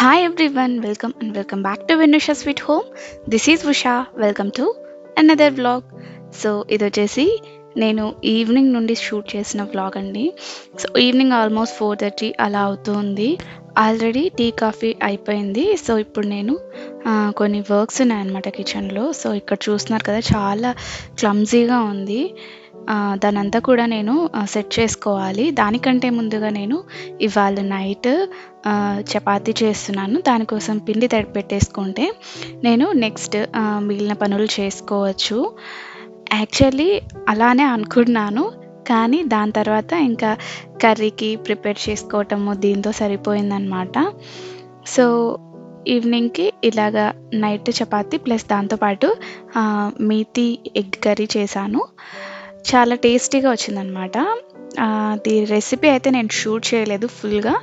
Hi everyone, welcome and welcome back to Vinusha sweet home this is Usha welcome to another vlog so ఇది వచ్చేసి నేను evening నుండి shoot చేసిన vlog అండి so evening almost four thirty అలా అవుతుంది. Already tea coffee అయిపోయింది. So ఇప్పుడు నేను కొన్ని వర్క్స్ ఉన్నాయన్నమాట కిచెన్లో సో ఇక్కడ చూస్తున్నారు కదా చాలా క్లమ్జీగా ఉంది. దానంతా కూడా నేను సెట్ చేసుకోవాలి. దానికంటే ముందుగా నేను ఇవాళ నైట్ చపాతి చేస్తున్నాను. దానికోసం పిండి తడి పెట్టేసుకుంటే నేను నెక్స్ట్ మిగిలిన పనులు చేసుకోవచ్చు. యాక్చువల్లీ అలానే అనుకున్నాను కానీ దాని తర్వాత ఇంకా కర్రీకి ప్రిపేర్ చేసుకోవటము దీంతో సరిపోయిందనమాట సో ఈవినింగ్కి ఇలాగా నైట్ చపాతి ప్లస్ దాంతోపాటు మీతి ఎగ్ కర్రీ చేశాను. చాలా టేస్టీగా వచ్చిందనమాట ది రెసిపీ అయితే నేను షూట్ చేయలేదు ఫుల్గా.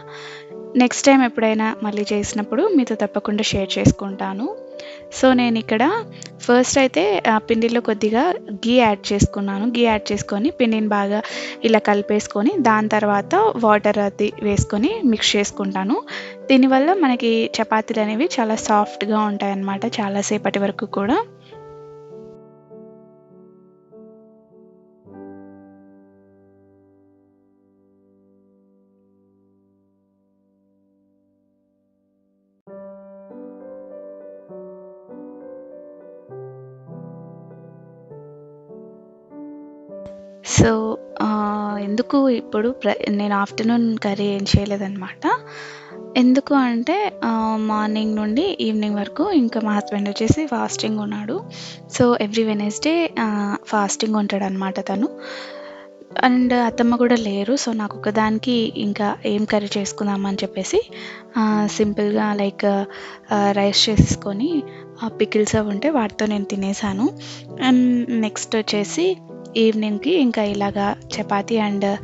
నెక్స్ట్ టైం ఎప్పుడైనా మళ్ళీ చేసినప్పుడు మీతో తప్పకుండా షేర్ చేసుకుంటాను. సో నేను ఇక్కడ ఫస్ట్ అయితే పిండిలో కొద్దిగా గీ యాడ్ చేసుకున్నాను. గీ యాడ్ చేసుకొని పిండిని బాగా ఇలా కలిపేసుకొని దాని తర్వాత వాటర్ అది వేసుకొని మిక్స్ చేసుకుంటాను. దీనివల్ల మనకి చపాతీలు అనేవి చాలా సాఫ్ట్గా ఉంటాయన్నమాట చాలాసేపటి వరకు కూడా. సో ఎందుకు ఇప్పుడు ప్ర నేను ఆఫ్టర్నూన్ కర్రీ ఏం చేయలేదన్నమాట. ఎందుకు అంటే మార్నింగ్ నుండి ఈవినింగ్ వరకు ఇంకా మా హస్బెండ్ వచ్చేసి ఫాస్టింగ్ ఉన్నాడు. సో ఎవ్రీ వెనస్డే ఫాస్టింగ్ ఉంటాడనమాట తను. అండ్ అత్తమ్మ కూడా లేరు సో నాకు ఒకదానికి ఇంకా ఏం కర్రీ చేసుకుందామని చెప్పేసి సింపుల్గా లైక్ రైస్ చేసుకొని పికిల్స్ అవి ఉంటే వాటితో నేను తినేసాను. అండ్ నెక్స్ట్ వచ్చేసి ఈవినింగ్కి ఇంకా ఇలాగా చపాతీ అండ్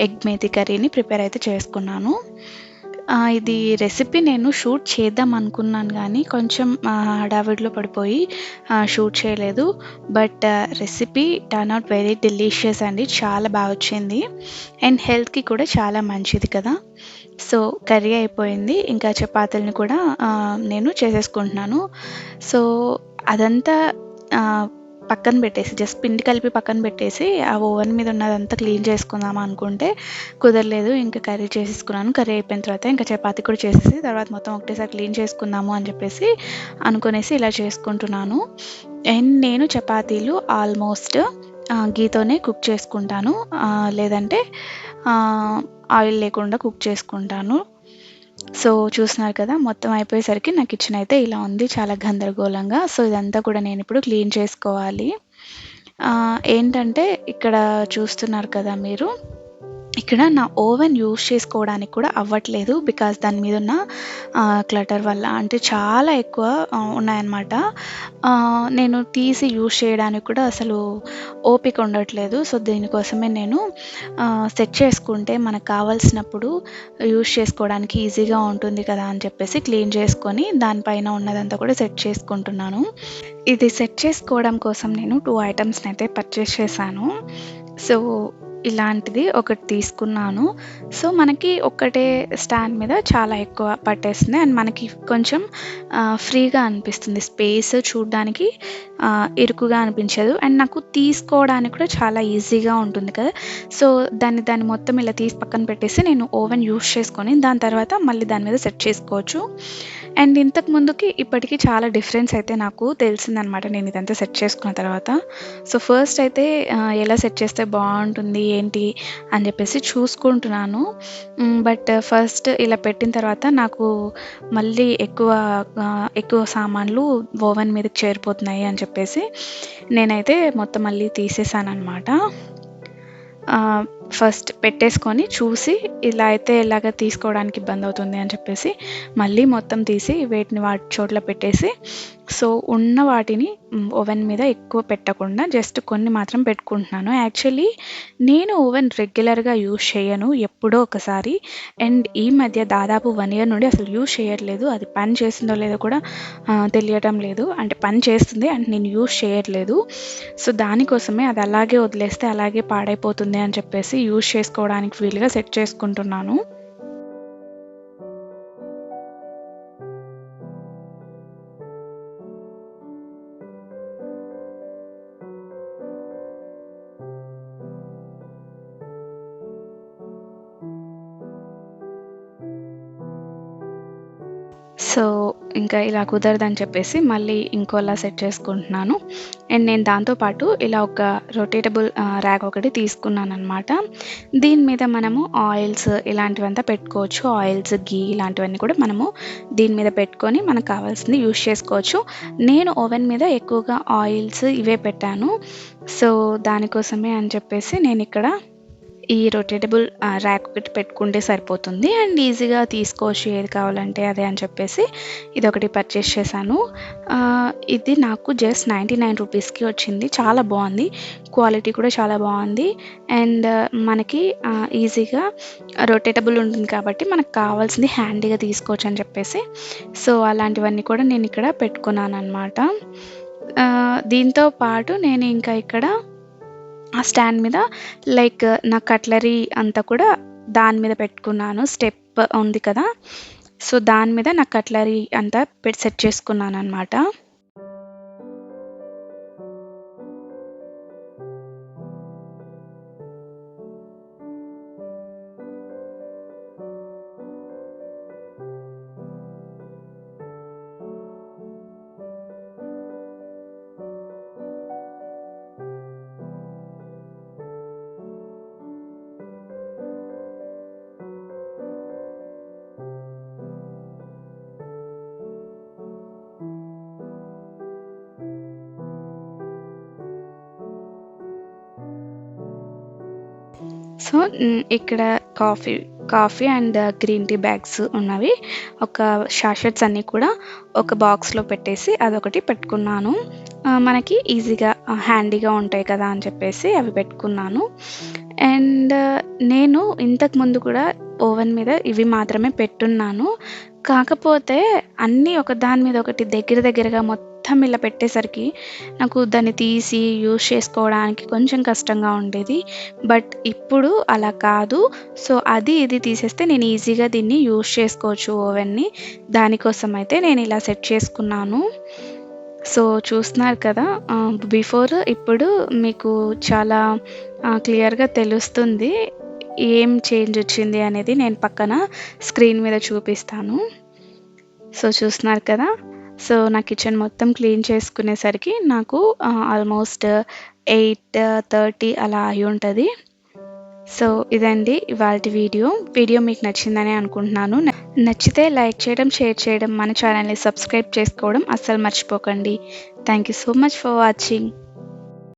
ఎగ్ మేతి కర్రీని ప్రిపేర్ అయితే చేసుకున్నాను. ఇది రెసిపీ నేను షూట్ చేద్దాం అనుకున్నాను కానీ కొంచెం హడావిడిలో పడిపోయి షూట్ చేయలేదు. But recipe turn out very delicious అండి. చాలా బాగా వచ్చింది. అండ్ హెల్త్కి కూడా చాలా మంచిది కదా. సో కర్రీ అయిపోయింది. ఇంకా చపాతీలని కూడా నేను చేసేసుకుంటున్నాను. సో అదంతా పక్కన పెట్టేసి జస్ట్ పిండి కలిపి పక్కన పెట్టేసి ఆ ఓవెన్ మీద ఉన్నదంతా క్లీన్ చేసుకుందాం అనుకుంటే కుదరలేదు. ఇంకా కర్రీ చేసేసుకున్నాను. కర్రీ అయిపోయిన తర్వాత ఇంకా చపాతీ కూడా చేసేసి తర్వాత మొత్తం ఒకటేసారి క్లీన్ చేసుకుందాము అని చెప్పేసి అనుకునేసి ఇలా చేసుకుంటున్నాను. అండ్ నేను చపాతీలు ఆల్మోస్ట్ గీతోనే కుక్ చేసుకుంటాను. లేదంటే ఆయిల్ లేకుండా కుక్ చేసుకుంటాను. సో చూస్తున్నారు కదా మొత్తం అయిపోయేసరికి నా కిచెన్ అయితే ఇలా ఉంది చాలా గందరగోళంగా. సో ఇదంతా కూడా నేను ఇప్పుడు క్లీన్ చేసుకోవాలి. ఏంటంటే ఇక్కడ చూస్తున్నారు కదా మీరు ఇక్కడ నా ఓవెన్ యూస్ చేసుకోవడానికి కూడా అవ్వట్లేదు బికాస్ దాని మీద ఉన్న క్లటర్ వల్ల. అంటే చాలా ఎక్కువ ఉన్నాయన్నమాట. నేను తీసి యూస్ చేయడానికి కూడా అసలు ఓపిక ఉండట్లేదు. సో దీనికోసమే నేను సెట్ చేసుకుంటే మనకు కావాల్సినప్పుడు యూస్ చేసుకోవడానికి ఈజీగా ఉంటుంది కదా అని చెప్పేసి క్లీన్ చేసుకొని దానిపైన ఉన్నదంతా కూడా సెట్ చేసుకుంటున్నాను. ఇది సెట్ చేసుకోవడం కోసం నేను టూ ఐటమ్స్ని అయితే పర్చేస్ చేశాను. సో ఇలాంటిది ఒకటి తీసుకున్నాను. సో మనకి ఒక్కటే స్టాండ్ మీద చాలా ఎక్కువ పట్టేస్తుంది. అండ్ మనకి కొంచెం ఫ్రీగా అనిపిస్తుంది. స్పేస్ చూడడానికి ఇరుకుగా అనిపించదు. అండ్ నాకు తీసుకోవడానికి కూడా చాలా ఈజీగా ఉంటుంది కదా. సో దాన్ని దాన్ని మొత్తం ఇలా తీసి పక్కన పెట్టేసి నేను ఓవెన్ యూస్ చేసుకొని దాని తర్వాత మళ్ళీ దాని మీద సెట్ చేసుకోవచ్చు. అండ్ ఇంతకు ముందుకి ఇప్పటికీ చాలా డిఫరెన్స్ అయితే నాకు తెలిసిందనమాట. నేను ఇదంతా సెట్ చేసుకున్న తర్వాత. సో ఫస్ట్ అయితే ఎలా సెట్ చేస్తే బాగుంటుంది ఏంటి అని చెప్పేసి చూసుకుంటున్నాను. బట్ ఫస్ట్ ఇలా పెట్టిన తర్వాత నాకు మళ్ళీ ఎక్కువ ఎక్కువ సామాన్లు ఓవెన్ మీదకి చేరిపోతున్నాయి అని చెప్పేసి నేనైతే మొత్తం మళ్ళీ తీసేసాను అనమాట ఫస్ట్ పెట్టేసుకొని చూసి ఇలా అయితే ఇలాగ తీసుకోవడానికి ఇబ్బంది అవుతుంది అని చెప్పేసి మళ్ళీ మొత్తం తీసి వేటిని వాటి చోట్ల పెట్టేసి సో ఉన్న వాటిని ఓవెన్ మీద ఎక్కువ పెట్టకుండా జస్ట్ కొన్ని మాత్రం పెట్టుకుంటున్నాను. యాక్చువల్లీ నేను ఓవెన్ రెగ్యులర్గా యూస్ చేయను ఎప్పుడో ఒకసారి. అండ్ ఈ మధ్య దాదాపు వన్ ఇయర్ నుండి అసలు యూస్ చేయట్లేదు. అది పని చేస్తుందో లేదో కూడా తెలియటం లేదు. అంటే పని చేస్తుంది అండ్ నేను యూస్ చేయట్లేదు. సో దానికోసమే అది అలాగే వదిలేస్తే అలాగే పాడైపోతుంది అని చెప్పేసి యూస్ చేసుకోవడానికి వీలుగా సెట్ చేసుకుంటున్నాను. సో, ఇంకా ఇలా కుదరదని చెప్పేసి మళ్ళీ ఇంకోలా సెట్ చేసుకుంటున్నాను. అండ్ నేను దాంతో పాటు ఇలా ఒక రొటేటబుల్ ర్యాగ్ ర్యాక్ ఒకటి తీసుకున్నాననమాట. దీని మీద మనము ఆయిల్స్ ఇలాంటివంతా పెట్టుకోవచ్చు. ఆయిల్స్, ఘీ ఇలాంటివన్నీ కూడా మనము దీని మీద పెట్టుకొని మనకు కావాల్సింది యూస్ చేసుకోవచ్చు. నేను ఓవెన్ మీద ఎక్కువగా ఆయిల్స్ ఇవే పెట్టాను. సో, దానికోసమే అని చెప్పేసి నేను ఇక్కడ ఈ రొటేటబుల్ ర్యాక్ ఒకటి పెట్టుకుంటే సరిపోతుంది. అండ్ ఈజీగా తీసుకోవచ్చు ఏది కావాలంటే అదే అని చెప్పేసి ఇది ఒకటి పర్చేస్ చేశాను. ఇది నాకు జస్ట్ 99 రూపీస్‌కి వచ్చింది. చాలా బాగుంది క్వాలిటీ కూడా చాలా బాగుంది అండ్ మనకి ఈజీగా రొటేటబుల్ ఉంటుంది కాబట్టి మనకు కావాల్సింది హ్యాండీగా తీసుకోవచ్చు అని చెప్పేసి సో, అలాంటివన్నీ కూడా నేను ఇక్కడ పెట్టుకున్నాను అనమాట దీంతో పాటు నేను ఇంకా ఇక్కడ ఆ స్టాండ్ మీద లైక్ నా కట్లరీ అంతా కూడా దాని మీద పెట్టుకున్నాను. స్టెప్ ఉంది కదా! సో, దాని మీద నా కట్లరీ అంతా పెట్ సెట్ చేసుకున్నాననమాట. సో, ఇక్కడ coffee, coffee and green tea bags ఉన్నవి. ఒక షాషెట్స్ అన్నీ కూడా ఒక బాక్స్‌లో పెట్టేసి అదొకటి పెట్టుకున్నాను. మనకి ఈజీగా హ్యాండీగా ఉంటాయి కదా! అని చెప్పేసి అవి పెట్టుకున్నాను. అండ్ నేను ఇంతకు ముందు కూడా ఓవెన్ మీద ఇవి మాత్రమే పెట్టున్నాను. కాకపోతే అన్నీ ఒక దాని మీద ఒకటి దగ్గర దగ్గరగా మొత్తం మొత్తం ఇలా పెట్టేసరికి నాకు దాన్ని తీసి యూజ్ చేసుకోవడానికి కొంచెం కష్టంగా ఉండేది. బట్ ఇప్పుడు అలా కాదు. సో, అది ఇది తీసేస్తే నేను ఈజీగా దీన్ని యూజ్ చేసుకోవచ్చు ఓవెన్‌ని. దానికోసం అయితే నేను ఇలా సెట్ చేసుకున్నాను. సో, చూస్తున్నారు కదా! బిఫోర్ ఇప్పుడు మీకు చాలా క్లియర్‌గా తెలుస్తుంది. ఏం చేంజ్ వచ్చింది అనేది నేను పక్కన స్క్రీన్ మీద చూపిస్తాను. సో, చూస్తున్నారు కదా! సో, నా కిచెన్ మొత్తం క్లీన్ చేసుకునేసరికి నాకు ఆల్మోస్ట్ ఎయిట్ థర్టీ అలా అయి ఉంటుంది సో, ఇదండి ఇవాళ వీడియో. వీడియో మీకు నచ్చిందనే అనుకుంటున్నాను. నచ్చితే లైక్ చేయడం, షేర్ చేయడం, మన ఛానల్‌ని సబ్స్క్రైబ్ చేసుకోవడం అస్సలు మర్చిపోకండి. Thank you so much for watching.